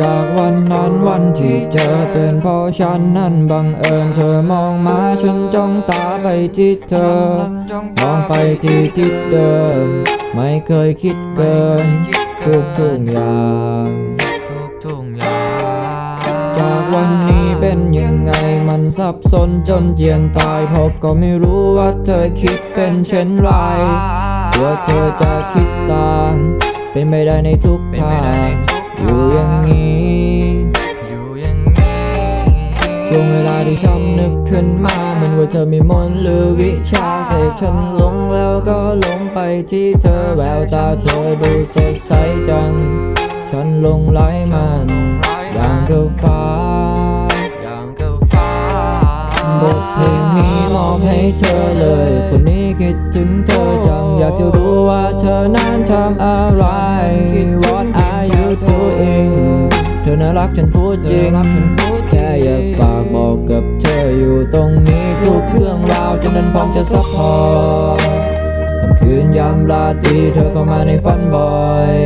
จากวันนั้นวันที่เจอเป็นเพราะฉันนั้นบังเอิญเธอมองมาฉันจ้องตาไปที่เธอ มองไปที่ทิศเดิม ไม่เคยคิดเกิน ทุกทุกอย่างทุกทุกอย่างจากวันนี้เป็นยังไงมันสับสนจนเจียนตายพราะก็ไม่รู้ว่าเธอคิดเป็นเช่นไรกลัวเธอจะคิดตาม เป็นไม่ได้ในทุกทาง มามือนว่าเธอมีมนหรือวิชาเสกฉันหลงแล้วก็หลงไปที่เธอแววตาเธอดูสดใสจัง ฉันหลงไหลมันอย่างกับฟ้าอย่างกับฟ้าบทเพลงนี้มอบให้เธอเลย คนนี้คิดถึงเธอจัง อยากจะรู้ว่าเธอนั้นทำอะไร What รักฉันพูดจริงแค่อยากฝากบอกกับเธออยู่ตรงนี้ทุกเรื่องราวจนนั้นพร้อมจะซัพพอร์ตค่ำคืนยามราตรีเธอเข้ามาในฝันบ่อย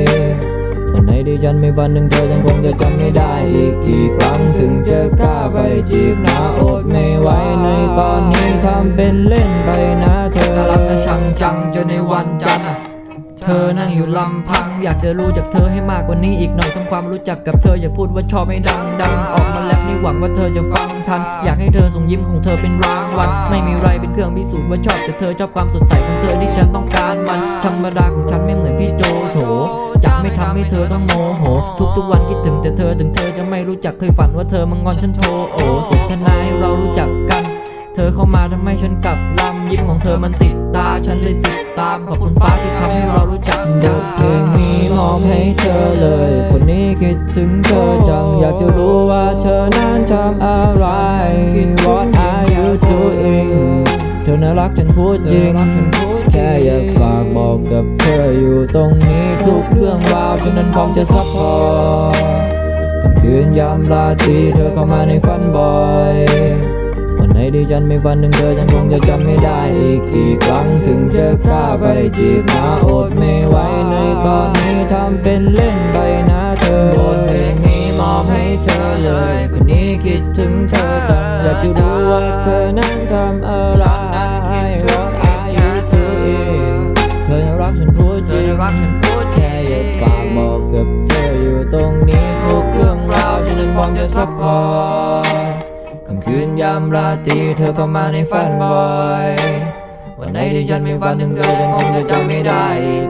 วันไหนที่ฉันไม่ฝันถึงเธอฉันคงจะจำไม่ได้อีกกี่ครั้งถึงจะกล้าไปจีบนะอดไม่ไหวในตอนนี้ทำเป็นเล่นไปนะเธอน่ารักและช่างจังจนในวันจันทร์ เธอนั่งอยู่ลำพัง อยากจะรู้จักเธอให้มากกว่านี้อีกหน่อยทำความรู้จักกับเธออย่าพูดว่าชอบให้ดังดังออกมาแล้วนี่หวังว่าเธอจะฟังทัน อยากให้เธอส่งยิ้มของเธอเป็นรางวัลไม่มีไรเป็นเครื่องพิสูจน์ว่าชอบแต่เธอชอบความสดใสของเธอที่ฉันต้องการมัน ธรรมดาของฉันไม่เหมือนพี่โจโถจะไม่ทำให้เธอต้องโมโห ทุกๆวันคิดถึงแต่เธอถึงเธอจะไม่รู้จักเคยฝันว่าเธอมางอนฉันโทโอ้สนทนาให้เรารู้จักกัน เธอเข้ามาทำให้ฉันกลับล ยิ้มของเธอมันติดตา ฉันเลยติดตาม ขอบคุณฟ้าที่ทำให้เรารู้จักกันเพลงนี้มอบให้เธอเลย คนนี้คิดถึงเธอจัง อยากจะรู้ว่าเธอนั้นทำอะไร What are you doing เธอน่ารักฉันพูดจริง แค่อยากฝากบอกกับเธออยู่ตรงนี้ทุกเรื่องราวฉะนั้นพร้อมจะซัพพอร์ตค่ำคืนยามราตรีเธอเข้ามาในฝันบ่อย วันไหนที่ฉันไม่ฝันถึงเธอฉันคงจะจำไม่ได้อีกกี่ครั้งถึงจะกล้าไปจีบนะอดไม่ไหวในตอนนี้ทำเป็นเล่นไปนะเธอบทเพลงนี้มอบให้เธอเลยคนนี้คิดถึงเธอจังอยากจะรู้ว่าเธอนั้นทำอะไร What are you doing เธอน่ารักฉันพูดเธจริองรักฉันพูดแค่อยากฝากบอกกับเธออยู่ตรงนี้ทุกเรื่องราวฉันนั้นพร้อมจะซัพพอร์ต ยามราตรีเธอก็มาในฝันบ่อยวันไหนที่ฉันไม่ฝันถึงเธอฉันคงจะจำไม่ได้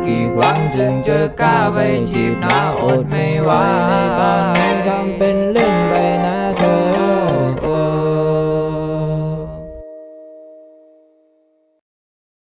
กี่ครั้งถึงเจอกล้าไปจีบหน้าอดไม่ไหวในตอนนี้ทำเป็นเล่น